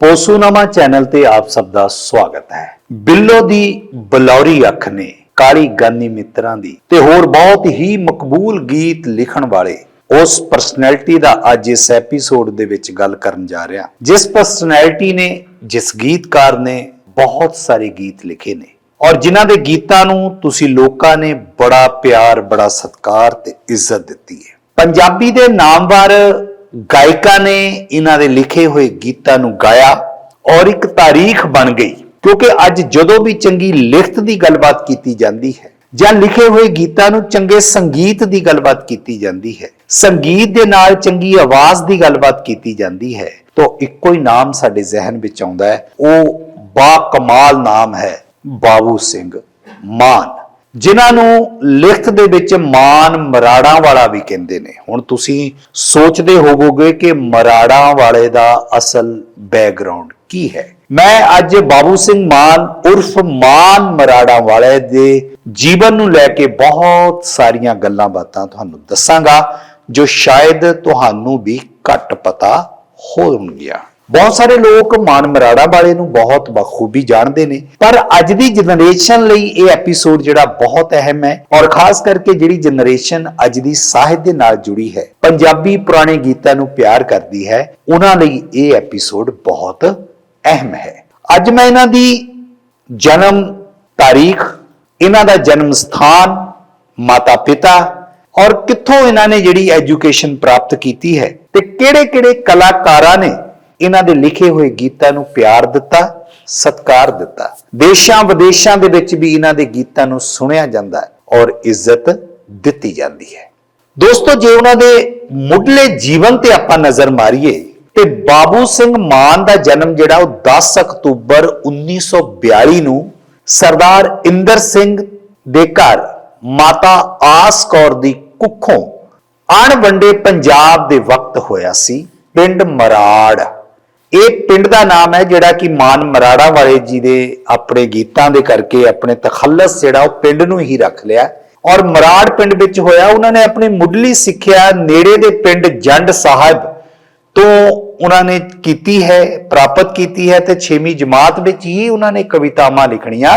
ਪੋਸੂਨਾਮਾ channel ਤੇ ਆਪ ਸਭ ਦਾ ਸਵਾਗਤ ਹੈ। ਬਿੱਲੋ ਦੀ ਬਲੌਰੀ ਅੱਖ ਨੇ ਕਾਲੀ ਗਾਨੀ ਮਿੱਤਰਾਂ ਦੀ ਤੇ ਹੋਰ ਬਹੁਤ ਹੀ ਮਕਬੂਲ ਗੀਤ ਲਿਖਣ ਵਾਲੇ ਉਸ ਪਰਸਨੈਲਿਟੀ ਦਾ ਅੱਜ ਇਸ ਐਪੀਸੋਡ ਦੇ ਵਿੱਚ ਗੱਲ ਕਰਨ ਜਾ ਰਿਹਾ। ਜਿਸ ਪਰਸਨੈਲਿਟੀ ਨੇ, ਜਿਸ ਗੀਤਕਾਰ ਨੇ ਬਹੁਤ ਸਾਰੇ ਗੀਤ ਲਿਖੇ ਨੇ। ਔਰ ਜਿਨ੍ਹਾਂ ਦੇ ਗੀਤਾਂ ਨੂੰ ਤੁਸੀਂ ਲੋਕਾਂ ਨੇ ਬੜਾ ਪਿਆਰ, ਬੜਾ ਸਤਿਕਾਰ ਤੇ ਇੱਜ਼ਤ ਦਿੱਤੀ ਹੈ। ਪੰਜਾਬੀ ਦੇ ਨਾਮਵਰ ਗਾਇਕਾਂ ਨੇ ਇਹਨਾਂ ਦੇ ਲਿਖੇ ਹੋਏ ਗੀਤਾਂ ਨੂੰ ਗਾਇਆ ਔਰ ਇੱਕ ਤਾਰੀਖ ਬਣ ਗਈ, ਕਿਉਂਕਿ ਅੱਜ ਜਦੋਂ ਵੀ ਚੰਗੀ ਲਿਖਤ ਦੀ ਗੱਲਬਾਤ ਕੀਤੀ ਜਾਂਦੀ ਹੈ ਜਾਂ ਲਿਖੇ ਹੋਏ ਗੀਤਾਂ ਨੂੰ ਚੰਗੇ ਸੰਗੀਤ ਦੀ ਗੱਲਬਾਤ ਕੀਤੀ ਜਾਂਦੀ ਹੈ, ਸੰਗੀਤ ਦੇ ਨਾਲ ਚੰਗੀ ਆਵਾਜ਼ ਦੀ ਗੱਲਬਾਤ ਕੀਤੀ ਜਾਂਦੀ ਹੈ, ਤਾਂ ਇੱਕੋ ਹੀ ਨਾਮ ਸਾਡੇ ਜ਼ਿਹਨ ਵਿੱਚ ਆਉਂਦਾ ਹੈ, ਉਹ ਬਾ ਕਮਾਲ ਨਾਮ ਹੈ, ਬਾਬੂ ਸਿੰਘ ਮਾਨ। ਜਿਨ੍ਹਾਂ ਨੂੰ ਲਿਖਤ ਦੇ ਵਿੱਚ ਮਾਨ ਮਰਾੜਾਂ ਵਾਲਾ ਵੀ ਕਹਿੰਦੇ ਨੇ। ਹੁਣ ਤੁਸੀਂ ਸੋਚਦੇ ਹੋਵੋਗੇ ਕਿ ਮਰਾੜਾਂ ਵਾਲੇ ਦਾ ਅਸਲ ਬੈਕਗ੍ਰਾਉਂਡ ਕੀ ਹੈ। ਮੈਂ ਅੱਜ ਬਾਬੂ ਸਿੰਘ ਮਾਨ ਉਰਫ ਮਾਨ ਮਰਾੜਾਂ ਵਾਲੇ ਦੇ ਜੀਵਨ ਨੂੰ ਲੈ ਕੇ ਬਹੁਤ ਸਾਰੀਆਂ ਗੱਲਾਂ ਬਾਤਾਂ ਤੁਹਾਨੂੰ ਦੱਸਾਂਗਾ, ਜੋ ਸ਼ਾਇਦ ਤੁਹਾਨੂੰ ਵੀ ਘੱਟ ਪਤਾ ਹੋਣਗੀਆਂ। ਬਹੁਤ ਸਾਰੇ ਲੋਕ ਮਾਨ ਮਰਾੜਾ ਵਾਲੇ ਨੂੰ ਬਹੁਤ ਬਖੂਬੀ ਜਾਣਦੇ ਨੇ, ਪਰ ਅੱਜ ਦੀ ਜਨਰੇਸ਼ਨ ਲਈ ਇਹ ਐਪੀਸੋਡ ਜਿਹੜਾ ਬਹੁਤ ਅਹਿਮ ਹੈ ਔਰ ਖਾਸ ਕਰਕੇ ਜਿਹੜੀ ਜਨਰੇਸ਼ਨ ਅੱਜ ਦੀ ਸਾਹਿਤ ਦੇ ਨਾਲ ਜੁੜੀ ਹੈ, ਪੰਜਾਬੀ ਪੁਰਾਣੇ ਗੀਤਾਂ ਨੂੰ ਪਿਆਰ ਕਰਦੀ ਹੈ, ਉਹਨਾਂ ਲਈ ਇਹ ਐਪੀਸੋਡ ਬਹੁਤ ਅਹਿਮ ਹੈ। ਅੱਜ ਮੈਂ ਇਹਨਾਂ ਦੀ ਜਨਮ ਤਾਰੀਖ, ਇਹਨਾਂ ਦਾ ਜਨਮ ਸਥਾਨ ਮਾਤਾ ਪਿਤਾ ਔਰ ਕਿੱਥੋਂ ਇਹਨਾਂ ਨੇ ਜਿਹੜੀ ਐਜੂਕੇਸ਼ਨ ਪ੍ਰਾਪਤ ਕੀਤੀ ਹੈ ਤੇ ਕਿਹੜੇ-ਕਿਹੜੇ ਕਲਾਕਾਰਾਂ ਨੇ ਇਹਨਾਂ ਦੇ ਲਿਖੇ ਹੋਏ ਗੀਤਾਂ ਨੂੰ ਪਿਆਰ ਦਿੱਤਾ, ਸਤਿਕਾਰ ਦਿੱਤਾ। ਦੇਸ਼ਾਂ ਵਿਦੇਸ਼ਾਂ ਦੇ ਵਿੱਚ ਵੀ ਇਹਨਾਂ ਦੇ ਗੀਤਾਂ ਨੂੰ ਸੁਣਿਆ ਜਾਂਦਾ ਹੈ ਔਰ ਇੱਜ਼ਤ ਦਿੱਤੀ ਜਾਂਦੀ ਹੈ। ਦੋਸਤੋ, ਜੇ ਉਹਨਾਂ ਦੇ ਮੁੱਢਲੇ ਜੀਵਨ ਤੇ ਆਪਾਂ ਨਜ਼ਰ ਮਾਰੀਏ, ਤੇ ਬਾਬੂ ਸਿੰਘ ਮਾਨ ਦਾ ਜਨਮ ਜਿਹੜਾ ਉਹ 10 ਅਕਤੂਬਰ 1942 ਨੂੰ ਸਰਦਾਰ ਇੰਦਰ ਸਿੰਘ ਦੇ ਘਰ ਮਾਤਾ ਆਸ ਕੌਰ ਦੀ ਕੁੱਖੋਂ ਅਣਵੰਡੇ ਪੰਜਾਬ ਦੇ ਵਕਤ ਹੋਇਆ ਸੀ, ਪਿੰਡ ਮਰਾੜ। ਇਹ ਪਿੰਡ ਦਾ ਨਾਮ ਹੈ ਜਿਹੜਾ ਕਿ ਮਾਨ ਮਰਾੜਾ ਵਾਲੇ ਜੀ ਦੇ ਆਪਣੇ ਗੀਤਾਂ ਦੇ ਕਰਕੇ ਆਪਣੇ ਤਖੱਲਸ ਜਿਹੜਾ ਉਹ ਪਿੰਡ ਨੂੰ ਹੀ ਰੱਖ ਲਿਆ। ਔਰ ਮਰਾੜ ਪਿੰਡ ਵਿੱਚ ਹੋਇਆ, ਉਹਨਾਂ ਨੇ ਆਪਣੀ ਮੁੱਢਲੀ ਸਿੱਖਿਆ ਨੇੜੇ ਦੇ ਪਿੰਡ ਜੰਡ ਸਾਹਿਬ ਤੋਂ ਉਹਨਾਂ ਨੇ ਕੀਤੀ ਹੈ, ਪ੍ਰਾਪਤ ਕੀਤੀ ਹੈ ਤੇ 6ਵੀਂ ਜਮਾਤ ਵਿੱਚ ਹੀ ਉਹਨਾਂ ਨੇ ਕਵਿਤਾਵਾਂ ਲਿਖਣੀਆਂ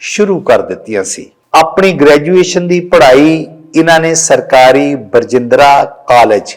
ਸ਼ੁਰੂ ਕਰ ਦਿੱਤੀਆਂ ਸੀ। ਆਪਣੀ ਗ੍ਰੈਜੂਏਸ਼ਨ ਦੀ ਪੜ੍ਹਾਈ ਇਹਨਾਂ ਨੇ ਸਰਕਾਰੀ ਬਰਜਿੰਦਰਾ ਕਾਲਜ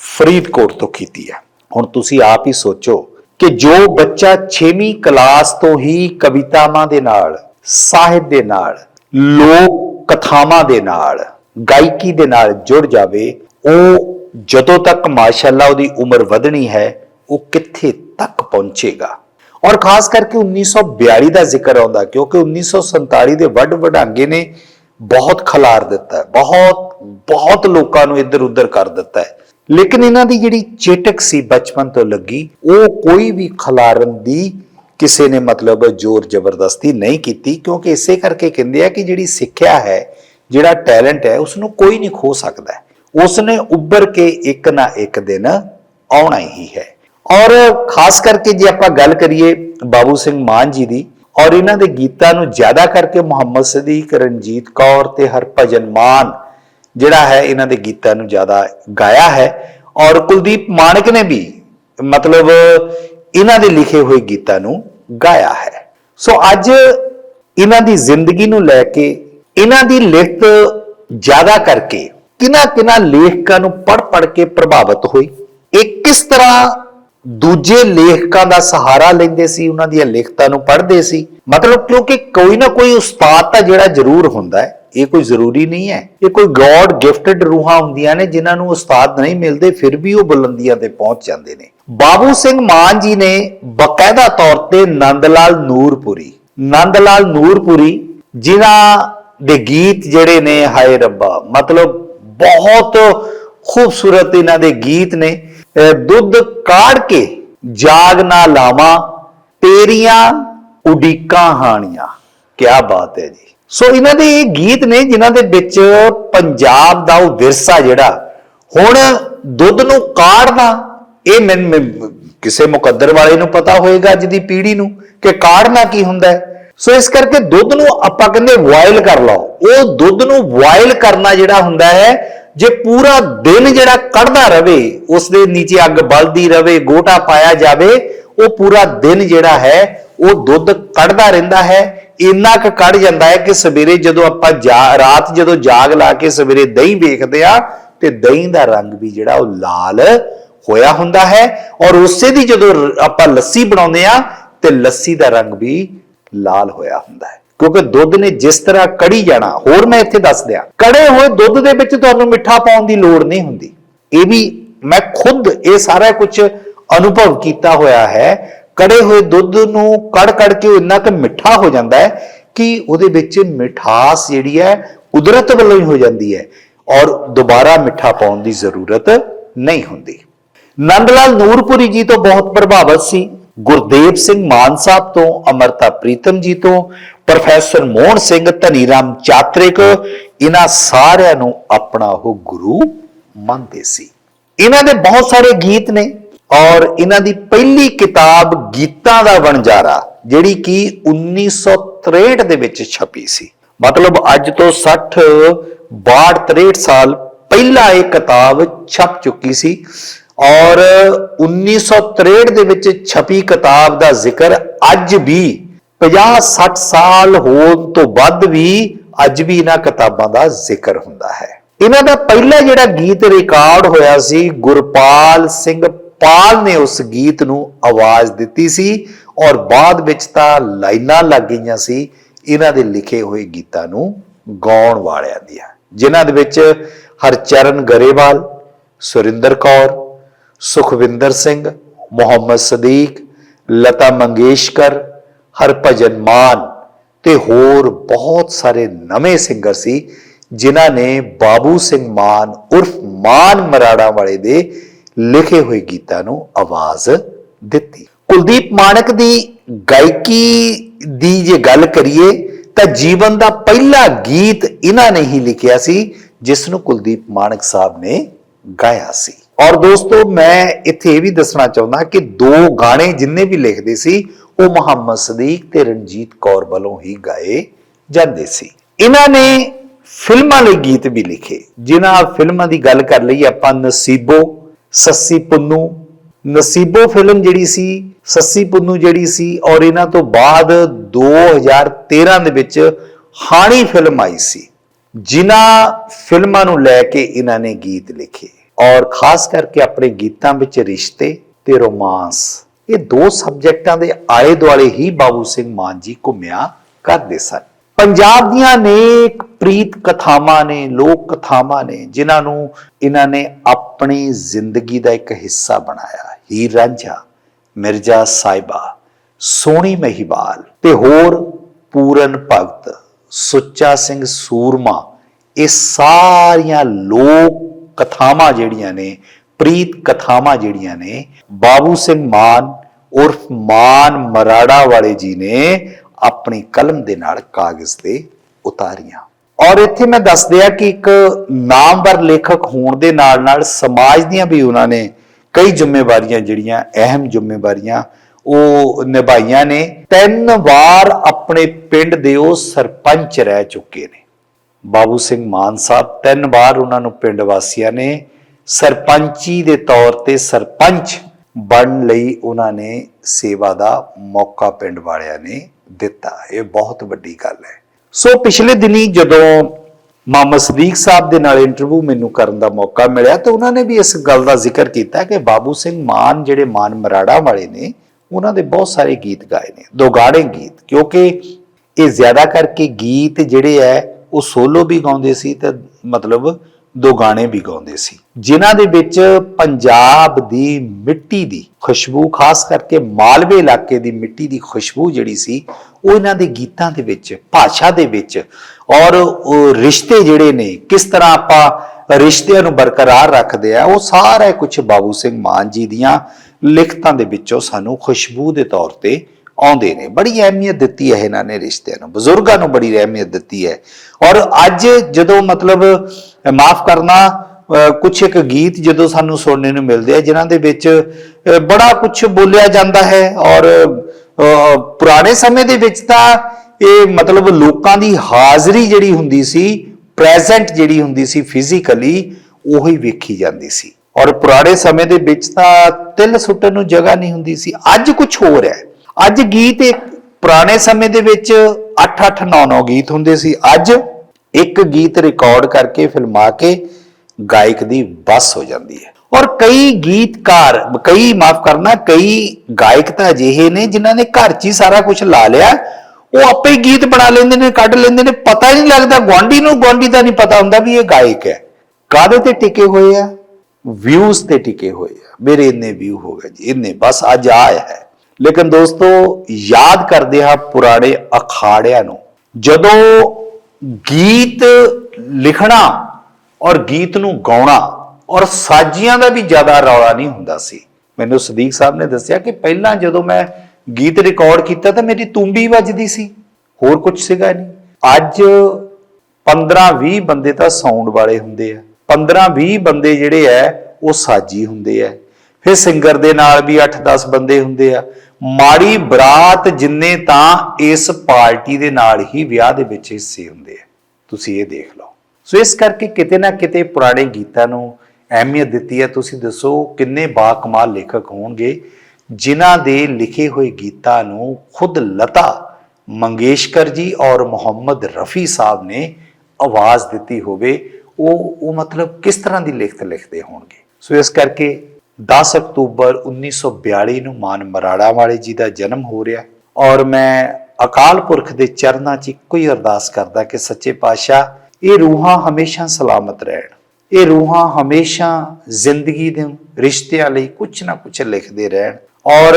ਫਰੀਦਕੋਟ ਤੋਂ ਕੀਤੀ ਹੈ। ਹੁਣ ਤੁਸੀਂ ਆਪ ਹੀ ਸੋਚੋ ਕਿ ਜੋ ਬੱਚਾ 6ਵੀਂ ਕਲਾਸ ਤੋਂ ਹੀ ਕਵਿਤਾਵਾਂ ਦੇ ਨਾਲ, ਸਾਹਿਤ ਦੇ ਨਾਲ, ਲੋਕ ਕਥਾਵਾਂ ਦੇ ਨਾਲ, ਗਾਇਕੀ ਦੇ ਨਾਲ ਜੁੜ ਜਾਵੇ, ਉਹ ਜਦੋਂ ਤੱਕ ਮਾਸ਼ਾਅੱਲਾ ਉਹਦੀ ਉਮਰ ਵਧਣੀ ਹੈ, ਉਹ ਕਿੱਥੇ ਤੱਕ ਪਹੁੰਚੇਗਾ? ਔਰ ਖਾਸ ਕਰਕੇ 1942 ਦਾ ਜ਼ਿਕਰ ਆਉਂਦਾ, ਕਿਉਂਕਿ 1947 ਦੇ ਵੱਡ ਵਡਾਂਗੇ ਨੇ ਬਹੁਤ ਖਲਾਰ ਦਿੱਤਾ ਬਹੁਤ ਬਹੁਤ ਲੋਕਾਂ ਨੂੰ ਇੱਧਰ ਉੱਧਰ ਕਰ ਦਿੱਤਾ ਹੈ ਲੇਕਿਨ ਇਹਨਾਂ ਦੀ ਜਿਹੜੀ ਚੇਟਕ ਸੀ ਬਚਪਨ ਤੋਂ ਲੱਗੀ, ਉਹ ਕੋਈ ਵੀ ਖਲਾਰਨ ਦੀ ਕਿਸੇ ਨੇ ਮਤਲਬ ਜ਼ੋਰ ਜ਼ਬਰਦਸਤੀ ਨਹੀਂ ਕੀਤੀ, ਕਿਉਂਕਿ ਇਸੇ ਕਰਕੇ ਕਹਿੰਦੇ ਆ ਕਿ ਜਿਹੜੀ ਸਿੱਖਿਆ ਹੈ, ਜਿਹੜਾ ਟੈਲੈਂਟ ਹੈ ਉਸ ਨੂੰ ਕੋਈ ਨਹੀਂ ਖੋ ਸਕਦਾ ਹੈ। ਉਸ ਨੇ ਉੱਭਰ ਕੇ ਇੱਕ ਨਾ ਇੱਕ ਦਿਨ ਆਉਣਾ ਹੀ ਹੈ ਔਰ ਖਾਸ ਕਰਕੇ ਜੇ ਆਪਾਂ ਗੱਲ ਕਰੀਏ ਬਾਬੂ ਸਿੰਘ ਮਾਨ ਜੀ ਦੀ, ਔਰ ਇਹਨਾਂ ਦੇ ਗੀਤਾਂ ਨੂੰ ਜ਼ਿਆਦਾ ਕਰਕੇ ਮੁਹੰਮਦ ਸਦੀਕ, ਰਣਜੀਤ ਕੌਰ ਤੇ ਹਰਭਜਨ ਮਾਨ ਜਿਹੜਾ ਹੈ ਇਹਨਾਂ ਦੇ ਗੀਤਾਂ ਨੂੰ ਜ਼ਿਆਦਾ ਗਾਇਆ ਹੈ। ਔਰ ਕੁਲਦੀਪ ਮਾਨਕ ਨੇ ਵੀ ਮਤਲਬ ਇਹਨਾਂ ਦੇ ਲਿਖੇ ਹੋਏ ਗੀਤਾਂ ਨੂੰ ਗਾਇਆ ਹੈ। ਸੋ ਅੱਜ ਇਹਨਾਂ ਦੀ ਜ਼ਿੰਦਗੀ ਨੂੰ ਲੈ ਕੇ ਇਹਨਾਂ ਦੀ ਲਿਖਤ ਜ਼ਿਆਦਾ ਕਰਕੇ ਕਿਨਾ ਕਿਨਾ ਲੇਖਕਾਂ ਨੂੰ ਪੜ ਪੜ ਕੇ ਪ੍ਰਭਾਵਿਤ ਹੋਈ, ਇਹ ਕਿਸ ਤਰ੍ਹਾਂ ਦੂਜੇ ਲੇਖਕਾਂ ਦਾ ਸਹਾਰਾ ਲੈਂਦੇ ਸੀ, ਉਹਨਾਂ ਦੀਆਂ ਲਿਖਤਾਂ ਨੂੰ ਪੜ੍ਹਦੇ ਸੀ। ਮਤਲਬ ਕਿਉਂਕਿ ਕੋਈ ਨਾ ਕੋਈ ਉਸਤਾਦ ਤਾਂ ਜਿਹੜਾ ਜ਼ਰੂਰ ਹੁੰਦਾ ਹੈ, ਇਹ ਕੋਈ ਜ਼ਰੂਰੀ ਨਹੀਂ ਹੈ। ਇਹ ਕੋਈ ਗੋਡ ਗਿਫਟਡ ਰੂਹਾਂ ਹੁੰਦੀਆਂ ਨੇ, ਜਿਨ੍ਹਾਂ ਨੂੰ ਉਸਤਾਦ ਨਹੀਂ ਮਿਲਦੇ, ਫਿਰ ਵੀ ਉਹ ਬੁਲੰਦੀਆਂ ਤੇ ਪਹੁੰਚ ਜਾਂਦੇ ਨੇ। ਬਾਬੂ ਸਿੰਘ ਮਾਨ ਜੀ ਨੇ ਬਕਾਇਦਾ ਤੌਰ ਤੇ ਨੰਦ ਲਾਲ ਨੂਰਪੁਰੀ ਨੰਦ ਲਾਲ ਨੂਰਪੁਰੀ, ਜਿਨ੍ਹਾਂ ਦੇ ਗੀਤ ਜਿਹੜੇ ਨੇ, ਹਾਏ ਰੱਬਾ, ਮਤਲਬ ਬਹੁਤ ਖੂਬਸੂਰਤ ਇਹਨਾਂ ਦੇ ਗੀਤ ਨੇ। ਦੁੱਧ ਕਾੜ ਕੇ ਜਾਗ ਨਾ ਲਾਵਾਂ, ਤੇਰੀਆਂ ਉਡੀਕਾਂ ਹਾਣੀਆਂ। ਕੀ ਬਾਤ ਹੈ ਜੀ। ਸੋ ਇਹਨਾਂ ਦੇ ਇਹ ਗੀਤ ਨੇ ਜਿਨ੍ਹਾਂ ਦੇ ਵਿੱਚ ਪੰਜਾਬ ਦਾ ਉਹ ਵਿਰਸਾ ਜਿਹੜਾ, ਹੁਣ ਦੁੱਧ ਨੂੰ ਕਾੜਨਾ, ਇਹ ਮੈਨ ਕਿਸੇ ਮੁਕੱਦਰ ਵਾਲੇ ਨੂੰ ਪਤਾ ਹੋਏਗਾ ਅੱਜ ਦੀ ਪੀੜ੍ਹੀ ਨੂੰ ਕਿ ਕਾੜਨਾ ਕੀ ਹੁੰਦਾ ਹੈ। ਸੋ ਇਸ ਕਰਕੇ ਦੁੱਧ ਨੂੰ ਆਪਾਂ ਕਹਿੰਦੇ ਬੋਇਲ ਕਰ ਲਓ। ਉਹ ਦੁੱਧ ਨੂੰ ਬੋਇਲ ਕਰਨਾ ਜਿਹੜਾ ਹੁੰਦਾ ਹੈ ਜੇ ਪੂਰਾ ਦਿਨ ਜਿਹੜਾ ਕੱਢਦਾ ਰਵੇ ਉਸ ਦੇ ਨੀਚੇ ਅੱਗ ਬਲਦੀ ਰਵੇ, ਗੋਟਾ ਪਾਇਆ ਜਾਵੇ, ਉਹ ਪੂਰਾ ਦਿਨ ਜਿਹੜਾ ਹੈ, ਉਹ ਦੁੱਧ ਕੱਢਦਾ ਰਹਿੰਦਾ ਹੈ। ਇੰਨਾ ਕੁ ਕੱਢ ਜਾਂਦਾ ਹੈ ਕਿ ਸਵੇਰੇ ਜਦੋਂ ਆਪਾਂ ਜਾ- ਰਾਤ ਜਦੋਂ ਜਾਗ ਲਾ ਕੇ ਸਵੇਰੇ ਦਹੀਂ ਵੇਖਦੇ ਆ ਤੇ ਦਹੀਂ ਦਾ ਰੰਗ ਵੀ ਜਿਹੜਾ ਉਹ ਲਾਲ ਹੋਇਆ ਹੁੰਦਾ ਹੈ। ਔਰ ਉਸੇ ਦੀ ਜਦੋਂ ਆਪਾਂ ਲੱਸੀ ਬਣਾਉਂਦੇ ਆ ਤੇ ਲੱਸੀ ਦਾ ਰੰਗ ਵੀ ਲਾਲ ਹੋਇਆ ਹੁੰਦਾ ਹੈ। ਕਿਉਂਕਿ ਦੁੱਧ ਨੇ ਜਿਸ ਤਰ੍ਹਾਂ ਕੜੀ ਜਾਣਾ, ਹੋਰ ਮੈਂ ਇੱਥੇ ਦੱਸ ਦਿਆਂ, ਕੜੇ ਹੋਏ ਦੁੱਧ ਦੇ ਵਿੱਚ ਤੁਹਾਨੂੰ ਮਿੱਠਾ ਪਾਉਣ ਦੀ ਲੋੜ ਨਹੀਂ ਹੁੰਦੀ। ਇਹ ਵੀ ਮੈਂ ਖੁਦ ਇਹ ਸਾਰਾ ਕੁਝ ਅਨੁਭਵ ਕੀਤਾ ਹੋਇਆ ਹੈ। ਕੜੇ ਹੋਏ ਦੁੱਧ ਨੂੰ ਕੜ ਕੜ ਕੇ ਉਹ ਇੰਨਾ ਕਿ ਮਿੱਠਾ ਹੋ ਜਾਂਦਾ ਹੈ ਕਿ ਉਹਦੇ ਵਿੱਚ ਮਿਠਾਸ ਜਿਹੜੀ ਹੈ, ਕੁਦਰਤ ਵੱਲੋਂ ਹੀ ਹੋ ਜਾਂਦੀ ਹੈ ਔਰ ਦੁਬਾਰਾ ਮਿੱਠਾ ਪਾਉਣ ਦੀ ਜ਼ਰੂਰਤ ਨਹੀਂ ਹੁੰਦੀ। ਨੰਦ ਲਾਲ ਨੂਰਪੁਰੀ ਜੀ ਤੋਂ ਬਹੁਤ ਪ੍ਰਭਾਵਿਤ ਸੀ। ਗੁਰਦੇਵ ਸਿੰਘ ਮਾਨ ਸਾਹਿਬ ਤੋਂ, ਅਮਰਤਾ ਪ੍ਰੀਤਮ ਜੀ ਤੋਂ, ਪ੍ਰੋਫੈਸਰ ਮੋਹਨ ਸਿੰਘ ਧਨੀਰਾਮ ਚਾਤਰਿਕ, ਇਹਨਾਂ ਸਾਰਿਆਂ ਨੂੰ ਆਪਣਾ ਉਹ ਗੁਰੂ ਮੰਨਦੇ ਸੀ। ਇਹਨਾਂ ਦੇ ਬਹੁਤ ਸਾਰੇ ਗੀਤ ਨੇ ਔਰ ਇਹਨਾਂ ਦੀ ਪਹਿਲੀ ਕਿਤਾਬ ਗੀਤਾਂ ਦਾ ਵਣਜਾਰਾ, ਜਿਹੜੀ ਕਿ 1963 ਦੇ ਵਿੱਚ ਛਪੀ ਸੀ। ਮਤਲਬ ਅੱਜ ਤੋਂ 60 62 63 ਸਾਲ ਪਹਿਲਾਂ ਇਹ ਕਿਤਾਬ ਛਪ ਚੁੱਕੀ ਸੀ। ਔਰ 1963 ਦੇ ਵਿੱਚ ਛਪੀ ਕਿਤਾਬ ਦਾ ਜ਼ਿਕਰ ਅੱਜ ਵੀ 50 60 ਸਾਲ ਹੋਣ ਤੋਂ ਵੱਧ ਵੀ ਅੱਜ ਵੀ ਇਹਨਾਂ ਕਿਤਾਬਾਂ ਦਾ ਜ਼ਿਕਰ ਹੁੰਦਾ ਹੈ। ਇਹਨਾਂ ਦਾ ਪਹਿਲਾ ਜਿਹੜਾ ਗੀਤ ਰਿਕਾਰਡ ਹੋਇਆ ਸੀ, ਗੁਰਪਾਲ ਸਿੰਘ ਪਾਲ ਨੇ ਉਸ ਗੀਤ ਨੂੰ ਆਵਾਜ਼ ਦਿੱਤੀ ਸੀ ਔਰ ਬਾਅਦ ਵਿੱਚ ਤਾਂ ਲਾਈਨਾਂ ਲੱਗ ਗਈਆਂ ਸੀ ਇਹਨਾਂ ਦੇ ਲਿਖੇ ਹੋਏ ਗੀਤਾਂ ਨੂੰ ਗਾਉਣ ਵਾਲਿਆਂ ਦੀਆਂ, ਜਿਨ੍ਹਾਂ ਦੇ ਵਿੱਚ ਹਰਚਰਨ ਗਰੇਵਾਲ, ਸੁਰਿੰਦਰ ਕੌਰ ਸੁਖਵਿੰਦਰ ਸਿੰਘ, ਮੁਹੰਮਦ ਸਦੀਕ, ਲਤਾ ਮੰਗੇਸ਼ਕਰ, ਹਰਭਜਨ ਮਾਨ ਤੇ ਹੋਰ ਬਹੁਤ ਸਾਰੇ ਨਵੇਂ ਸਿੰਗਰ ਸੀ, ਜਿਨ੍ਹਾਂ ਨੇ ਬਾਬੂ ਸਿੰਘ ਮਾਨ ਉਰਫ ਮਾਨ ਮਰਾੜਾ ਵਾਲੇ ਦੇ ਲਿਖੇ ਹੋਏ ਗੀਤਾਂ ਨੂੰ ਆਵਾਜ਼ ਦਿੱਤੀ। ਕੁਲਦੀਪ ਮਾਨਕ ਦੀ ਗਾਇਕੀ ਦੀ ਜੇ ਗੱਲ ਕਰੀਏ, ਤਾਂ ਜੀਵਨ ਦਾ ਪਹਿਲਾ ਗੀਤ ਇਹਨਾਂ ਨੇ ਹੀ ਲਿਖਿਆ ਸੀ, ਜਿਸ ਨੂੰ ਕੁਲਦੀਪ ਮਾਨਕ ਸਾਹਿਬ ਨੇ ਗਾਇਆ ਸੀ। ਔਰ ਦੋਸਤੋ, ਮੈਂ ਇੱਥੇ ਇਹ ਵੀ ਦੱਸਣਾ ਚਾਹੁੰਦਾ ਕਿ ਦੋ ਗਾਣੇ ਜਿੰਨੇ ਵੀ ਲਿਖਦੇ ਸੀ, ਉਹ ਮੁਹੰਮਦ ਸਦੀਕ ਤੇ ਰਣਜੀਤ ਕੌਰ ਵੱਲੋਂ ਹੀ ਗਾਏ ਜਾਂਦੇ ਸੀ। ਇਹਨਾਂ ਨੇ ਫਿਲਮਾਂ ਲਈ ਗੀਤ ਵੀ ਲਿਖੇ। ਜਿਨ੍ਹਾਂ ਫਿਲਮਾਂ ਦੀ ਗੱਲ ਕਰ ਲਈ ਆਪਾਂ, ਨਸੀਬੋ, ਸੱਸੀ ਪੁੰਨੂ। ਨਸੀਬੋ ਫਿਲਮ ਜਿਹੜੀ ਸੀ, ਸੱਸੀ ਪੁੰਨੂ ਜਿਹੜੀ ਸੀ, ਔਰ ਇਹਨਾਂ ਤੋਂ ਬਾਅਦ 2013 ਦੇ ਵਿੱਚ ਹਾਣੀ ਫਿਲਮ ਆਈ ਸੀ। ਜਿਨ੍ਹਾਂ ਫਿਲਮਾਂ ਨੂੰ ਲੈ ਕੇ ਇਹਨਾਂ ਨੇ ਗੀਤ ਲਿਖੇ। ਔਰ ਖਾਸ ਕਰਕੇ ਆਪਣੇ ਗੀਤਾਂ ਵਿੱਚ ਰਿਸ਼ਤੇ ਤੇ ਰੋਮਾਂਸ, ਇਹ ਦੋ ਸਬਜੈਕਟਾਂ ਦੇ ਆਲੇ ਦੁਆਲੇ ਹੀ ਬਾਬੂ ਸਿੰਘ ਮਾਨ ਜੀ ਘੁੰਮਿਆ ਕਰਦੇ ਸਨ। ਪੰਜਾਬ ਦੀਆਂ ਅਨੇਕ ਪ੍ਰੀਤ ਕਥਾਵਾਂ ਨੇ, ਲੋਕ ਕਥਾਵਾਂ ਨੇ, ਜਿਨ੍ਹਾਂ ਨੂੰ ਇਹਨਾਂ ਨੇ ਆਪਣੀ ਜ਼ਿੰਦਗੀ ਦਾ ਇੱਕ ਹਿੱਸਾ ਬਣਾਇਆ। ਹੀਰ ਰਾਂਝਾ, ਮਿਰਜ਼ਾ ਸਾਹਿਬਾ, ਸੋਹਣੀ ਮਹੀਵਾਲ ਤੇ ਹੋਰ ਪੂਰਨ ਭਗਤ ਸੁੱਚਾ ਸਿੰਘ ਸੂਰਮਾ, ਇਹ ਸਾਰੀਆਂ ਲੋਕ ਕਥਾਵਾਂ ਜਿਹੜੀਆਂ ਨੇ, ਪ੍ਰੀਤ ਕਥਾਵਾਂ ਜਿਹੜੀਆਂ ਨੇ, ਬਾਬੂ ਸਿੰਘ ਮਾਨ, ਉਰਫ ਮਾਨ ਮਰਾੜਾ ਵਾਲੇ ਜੀ ਨੇ ਆਪਣੀ ਕਲਮ ਦੇ ਨਾਲ ਕਾਗਜ਼ ਤੇ ਉਤਾਰੀਆਂ। ਔਰ ਇੱਥੇ ਮੈਂ ਦੱਸ ਦਿਆ ਕਿ ਇੱਕ ਨਾਮਵਰ ਲੇਖਕ ਹੋਣ ਦੇ ਨਾਲ ਨਾਲ ਸਮਾਜ ਦੀਆਂ ਵੀ ਉਹਨਾਂ ਨੇ ਕਈ ਜ਼ਿੰਮੇਵਾਰੀਆਂ ਜਿਹੜੀਆਂ, ਅਹਿਮ ਜ਼ਿੰਮੇਵਾਰੀਆਂ ਉਹ ਨਿਭਾਈਆਂ ਨੇ। ਤਿੰਨ ਵਾਰ ਆਪਣੇ ਪਿੰਡ ਦੇ ਉਹ ਸਰਪੰਚ ਰਹਿ ਚੁੱਕੇ ਨੇ। ਬਾਬੂ ਸਿੰਘ ਮਾਨ ਸਾਹਿਬ, ਤਿੰਨ ਵਾਰ ਉਹਨਾਂ ਨੂੰ ਪਿੰਡ ਵਾਸੀਆਂ ਨੇ ਸਰਪੰਚੀ ਦੇ ਤੌਰ ਤੇ ਸਰਪੰਚ ਬਣਨ ਲਈ ਉਹਨਾਂ ਨੇ ਸੇਵਾ ਦਾ ਮੌਕਾ ਪਿੰਡ ਵਾਲਿਆਂ ਨੇ ਦਿੱਤਾ। ਇਹ ਬਹੁਤ ਵੱਡੀ ਗੱਲ ਹੈ। ਸੋ ਪਿਛਲੇ ਦਿਨੀ ਜਦੋਂ ਮੁਹੰਮਦ ਸਦੀਕ ਸਾਹਿਬ ਦੇ ਨਾਲ ਇੰਟਰਵਿਊ ਮੈਨੂੰ ਕਰਨ ਦਾ ਮੌਕਾ ਮਿਲਿਆ, ਤਾਂ ਉਹਨਾਂ ਨੇ ਵੀ ਇਸ ਗੱਲ ਦਾ ਜ਼ਿਕਰ ਕੀਤਾ ਕਿ ਬਾਬੂ ਸਿੰਘ ਮਾਨ ਜਿਹੜੇ ਮਾਨ ਮਰਾੜਾ ਵਾਲੇ ਨੇ, ਉਹਨਾਂ ਦੇ ਬਹੁਤ ਸਾਰੇ ਗੀਤ ਗਾਏ ਨੇ ਦੋਗਾੜੇ ਗੀਤ, ਕਿਉਂਕਿ ਇਹ ਜ਼ਿਆਦਾ ਕਰਕੇ ਗੀਤ ਜਿਹੜੇ ਐ ਉਹ ਸੋਲੋ ਵੀ ਗਾਉਂਦੇ ਸੀ ਤੇ ਮਤਲਬ ਦੋ ਗਾਣੇ ਵੀ ਗਾਉਂਦੇ ਸੀ। ਜਿਨ੍ਹਾਂ ਦੇ ਵਿੱਚ ਪੰਜਾਬ ਦੀ ਮਿੱਟੀ ਦੀ ਖੁਸ਼ਬੂ, ਖਾਸ ਕਰਕੇ ਮਾਲਵੇ ਇਲਾਕੇ ਦੀ ਮਿੱਟੀ ਦੀ ਖੁਸ਼ਬੂ ਜਿਹੜੀ ਸੀ, ਉਹ ਇਹਨਾਂ ਦੇ ਗੀਤਾਂ ਦੇ ਵਿੱਚ, ਭਾਸ਼ਾ ਦੇ ਵਿੱਚ ਔਰ ਉਹ ਰਿਸ਼ਤੇ ਜਿਹੜੇ ਨੇ, ਕਿਸ ਤਰ੍ਹਾਂ ਆਪਾਂ ਰਿਸ਼ਤਿਆਂ ਨੂੰ ਬਰਕਰਾਰ ਰੱਖਦੇ ਆ, ਉਹ ਸਾਰਾ ਕੁਝ ਬਾਬੂ ਸਿੰਘ ਮਾਨ ਜੀ ਦੀਆਂ ਲਿਖਤਾਂ ਦੇ ਵਿੱਚੋਂ ਸਾਨੂੰ ਖੁਸ਼ਬੂ ਦੇ ਤੌਰ ਤੇ ਆਉਂਦੇ ਨੇ। ਬੜੀ ਅਹਿਮੀਅਤ ਦਿੱਤੀ ਹੈ ਇਹਨਾਂ ਨੇ ਰਿਸ਼ਤਿਆਂ ਨੂੰ। ਬਜ਼ੁਰਗਾਂ ਨੂੰ ਬੜੀ ਅਹਿਮੀਅਤ ਦਿੱਤੀ ਹੈ। ਔਰ ਅੱਜ ਜਦੋਂ ਮਤਲਬ ਮਾਫ ਕਰਨਾ ਕੁਝ ਇੱਕ ਗੀਤ ਜਦੋਂ ਸਾਨੂੰ ਸੁਣਨੇ ਨੂੰ ਮਿਲਦੇ ਆ, ਜਿਨ੍ਹਾਂ ਦੇ ਵਿੱਚ ਬੜਾ ਕੁਝ ਬੋਲਿਆ ਜਾਂਦਾ ਹੈ। ਔਰ ਪੁਰਾਣੇ ਸਮੇਂ ਦੇ ਵਿੱਚ ਤਾਂ ਇਹ ਮਤਲਬ ਲੋਕਾਂ ਦੀ ਹਾਜ਼ਰੀ ਜਿਹੜੀ ਹੁੰਦੀ ਸੀ, ਪ੍ਰੈਜ਼ੈਂਟ ਜਿਹੜੀ ਹੁੰਦੀ ਸੀ ਫਿਜ਼ੀਕਲੀ, ਉਹੀ ਵੇਖੀ ਜਾਂਦੀ ਸੀ। ਔਰ ਪੁਰਾਣੇ ਸਮੇਂ ਦੇ ਵਿੱਚ ਤਾਂ ਤਿਲ ਸੁੱਟਣ ਨੂੰ ਜਗ੍ਹਾ ਨਹੀਂ ਹੁੰਦੀ ਸੀ। ਅੱਜ ਕੁਝ ਹੋਰ ਹੈ। ਅੱਜ ਗੀਤ ਇੱਕ ਪੁਰਾਣੇ ਸਮੇਂ ਦੇ ਵਿੱਚ 8-8 9-9 ਗੀਤ ਹੁੰਦੇ ਸੀ। ਅੱਜ ਇੱਕ ਗੀਤ ਰਿਕਾਰਡ ਕਰਕੇ, ਫਿਲਮਾ ਕੇ ਗਾਇਕ ਦੀ ਬਸ ਹੋ ਜਾਂਦੀ ਹੈ। ਔਰ ਕਈ ਗੀਤਕਾਰ, ਕਈ, ਮਾਫ ਕਰਨਾ, ਕਈ ਗਾਇਕ ਤਾਂ ਅਜਿਹੇ ਨੇ ਜਿਨ੍ਹਾਂ ਨੇ ਘਰ 'ਚ ਹੀ ਸਾਰਾ ਕੁਝ ਲਾ ਲਿਆ। ਉਹ ਆਪੇ ਹੀ ਗੀਤ ਬਣਾ ਲੈਂਦੇ ਨੇ, ਕੱਢ ਲੈਂਦੇ ਨੇ। ਪਤਾ ਹੀ ਨਹੀਂ ਲੱਗਦਾ, ਗੁਆਂਢੀ ਨੂੰ ਗੁਆਂਢੀ ਦਾ ਨਹੀਂ ਪਤਾ ਹੁੰਦਾ ਵੀ ਇਹ ਗਾਇਕ ਹੈ। ਕਾਹਦੇ ਤੇ ਟਿਕੇ ਹੋਏ ਆ? ਵਿਊਜ਼ ਤੇ ਟਿਕੇ ਹੋਏ ਆ। ਮੇਰੇ ਇੰਨੇ ਵਿਊ ਹੋ ਗਏ ਜੀ, ਇੰਨੇ, ਬਸ ਅੱਜ ਆਇਆ ਹੈ। ਲੇਕਿਨ ਦੋਸਤੋ, ਯਾਦ ਕਰਦੇ ਹਾਂ ਪੁਰਾਣੇ ਅਖਾੜਿਆਂ ਨੂੰ। ਜਦੋਂ ਗੀਤ ਲਿਖਣਾ ਔਰ ਗੀਤ ਨੂੰ ਗਾਉਣਾ ਔਰ ਸਾਜੀਆਂ ਦਾ ਵੀ ਜ਼ਿਆਦਾ ਰੌਲਾ ਨਹੀਂ ਹੁੰਦਾ ਸੀ। ਮੈਨੂੰ ਸਦੀਕ ਸਾਹਿਬ ਨੇ ਦੱਸਿਆ ਕਿ ਪਹਿਲਾਂ ਜਦੋਂ ਮੈਂ ਗੀਤ ਰਿਕਾਰਡ ਕੀਤਾ ਤਾਂ ਮੇਰੀ ਤੂੰਬੀ ਵੱਜਦੀ ਸੀ। ਹੋਰ ਕੁਝ ਸੀਗਾ ਨਹੀਂ। ਅੱਜ 15-20 ਬੰਦੇ ਤਾਂ ਸਾਊਂਡ ਵਾਲੇ ਹੁੰਦੇ ਆ। 15-20 ਬੰਦੇ ਜਿਹੜੇ ਐ, ਉਹ ਸਾਜੀ ਹੁੰਦੇ ਆ ਫਿਰ ਸਿੰਗਰ ਦੇ ਨਾਲ ਵੀ 8-10 ਬੰਦੇ ਹੁੰਦੇ ਆ। ਮਾੜੀ ਬਰਾਤ ਜਿੰਨੇ ਤਾਂ ਇਸ ਪਾਰਟੀ ਦੇ ਨਾਲ ਹੀ ਵਿਆਹ ਦੇ ਵਿੱਚ ਹਿੱਸੇ ਹੁੰਦੇ ਆ। ਤੁਸੀਂ ਇਹ ਦੇਖ ਲਓ। ਸੋ ਇਸ ਕਰਕੇ ਕਿਤੇ ਨਾ ਕਿਤੇ ਪੁਰਾਣੇ ਗੀਤਾਂ ਨੂੰ ਅਹਿਮੀਅਤ ਦਿੱਤੀ ਹੈ। ਤੁਸੀਂ ਦੱਸੋ ਕਿੰਨੇ ਬਾ ਕਮਾਲ ਲੇਖਕ ਹੋਣਗੇ ਜਿਨ੍ਹਾਂ ਦੇ ਲਿਖੇ ਹੋਏ ਗੀਤਾਂ ਨੂੰ ਖੁਦ ਲਤਾ ਮੰਗੇਸ਼ਕਰ ਜੀ ਔਰ ਮੁਹੰਮਦ ਰਫੀ ਸਾਹਿਬ ਨੇ ਆਵਾਜ਼ ਦਿੱਤੀ ਹੋਵੇ। ਉਹ ਉਹ ਮਤਲਬ ਕਿਸ ਤਰ੍ਹਾਂ ਦੀ ਲਿਖਤ ਲਿਖਦੇ ਹੋਣਗੇ। ਸੋ ਇਸ ਕਰਕੇ 10 ਅਕਤੂਬਰ 1942 ਨੂੰ ਮਾਨ ਮਰਾੜਾ ਵਾਲੇ ਜੀ ਦਾ ਜਨਮ ਹੋ ਰਿਹਾ ਔਰ ਮੈਂ ਅਕਾਲ ਪੁਰਖ ਦੇ ਚਰਨਾਂ 'ਚ ਇੱਕੋ ਹੀ ਅਰਦਾਸ ਕਰਦਾ ਕਿ ਸੱਚੇ ਪਾਤਸ਼ਾਹ, ਇਹ ਰੂਹਾਂ ਹਮੇਸ਼ਾ ਸਲਾਮਤ ਰਹਿਣ। ਇਹ ਰੂਹਾਂ ਹਮੇਸ਼ਾ ਜ਼ਿੰਦਗੀ ਦੇ ਰਿਸ਼ਤਿਆਂ ਲਈ ਕੁਝ ਨਾ ਕੁਝ ਲਿਖਦੇ ਰਹਿਣ। ਔਰ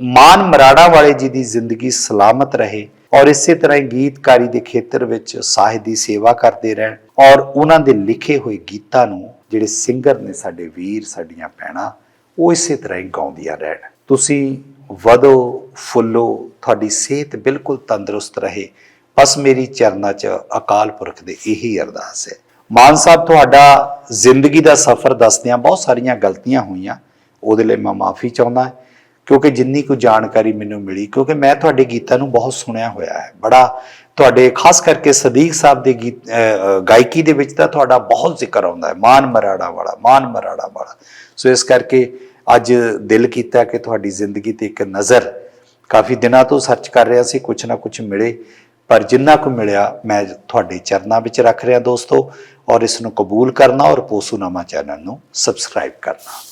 ਮਾਨ ਮਰਾੜਾ ਵਾਲੇ ਜੀ ਦੀ ਜ਼ਿੰਦਗੀ ਸਲਾਮਤ ਰਹੇ ਔਰ ਇਸੇ ਤਰ੍ਹਾਂ ਹੀ ਗੀਤਕਾਰੀ ਦੇ ਖੇਤਰ ਵਿੱਚ ਸਾਹਿਤ ਦੀ ਸੇਵਾ ਕਰਦੇ ਰਹਿਣ ਔਰ ਉਹਨਾਂ ਦੇ ਲਿਖੇ ਹੋਏ ਗੀਤਾਂ ਨੂੰ ਜਿਹੜੇ ਸਿੰਗਰ ਨੇ ਸਾਡੇ ਵੀਰ, ਸਾਡੀਆਂ ਭੈਣਾਂ, ਉਹ ਇਸੇ ਤਰ੍ਹਾਂ ਹੀ ਗਾਉਂਦੀਆਂ ਰਹਿਣ। ਤੁਸੀਂ ਵਧੋ, ਫੁੱਲੋ, ਤੁਹਾਡੀ ਸਿਹਤ ਬਿਲਕੁਲ ਤੰਦਰੁਸਤ ਰਹੇ। ਬਸ ਮੇਰੀ ਚਰਨਾਂ 'ਚ ਅਕਾਲ ਪੁਰਖ ਦੇ ਇਹੀ ਅਰਦਾਸ ਹੈ। ਮਾਨ ਸਾਹਿਬ, ਤੁਹਾਡਾ ਜ਼ਿੰਦਗੀ ਦਾ ਸਫ਼ਰ ਦੱਸਦਿਆਂ ਬਹੁਤ ਸਾਰੀਆਂ ਗਲਤੀਆਂ ਹੋਈਆਂ। ਉਹਦੇ ਲਈ ਮੈਂ ਮਾਫੀ ਚਾਹੁੰਦਾ। ਕਿਉਂਕਿ ਜਿੰਨੀ ਕੁ ਜਾਣਕਾਰੀ ਮੈਨੂੰ ਮਿਲੀ, ਕਿਉਂਕਿ ਮੈਂ ਤੁਹਾਡੇ ਗੀਤਾਂ ਨੂੰ ਬਹੁਤ ਸੁਣਿਆ ਹੋਇਆ ਹੈ। ਬੜਾ ਤੁਹਾਡੇ, ਖਾਸ ਕਰਕੇ ਸਦੀਕ ਸਾਹਿਬ ਦੇ ਗੀਤ ਗਾਇਕੀ ਦੇ ਵਿੱਚ ਤਾਂ ਤੁਹਾਡਾ ਬਹੁਤ ਜ਼ਿਕਰ ਆਉਂਦਾ ਹੈ। ਮਾਨ ਮਰਾੜਾ ਵਾਲਾ, ਮਾਨ ਮਰਾੜਾ ਵਾਲਾ। ਸੋ ਇਸ ਕਰਕੇ ਅੱਜ ਦਿਲ ਕੀਤਾ ਕਿ ਤੁਹਾਡੀ ਜ਼ਿੰਦਗੀ ਤੇ ਇੱਕ ਨਜ਼ਰ ਕਾਫੀ ਦਿਨਾਂ ਤੋਂ ਸਰਚ ਕਰ ਰਿਹਾ ਸੀ ਕੁਝ ਨਾ ਕੁਝ ਮਿਲੇ। ਪਰ ਜਿੰਨਾ ਕੁ ਮਿਲਿਆ, ਮੈਂ ਤੁਹਾਡੇ ਚਰਨਾਂ ਵਿੱਚ ਰੱਖ ਰਿਹਾ ਦੋਸਤੋ। ਔਰ ਇਸ ਨੂੰ ਕਬੂਲ ਕਰਨਾ ਔਰ ਪੋਸੂਨਾਮਾ ਚੈਨਲ ਨੂੰ ਸਬਸਕ੍ਰਾਈਬ ਕਰਨਾ।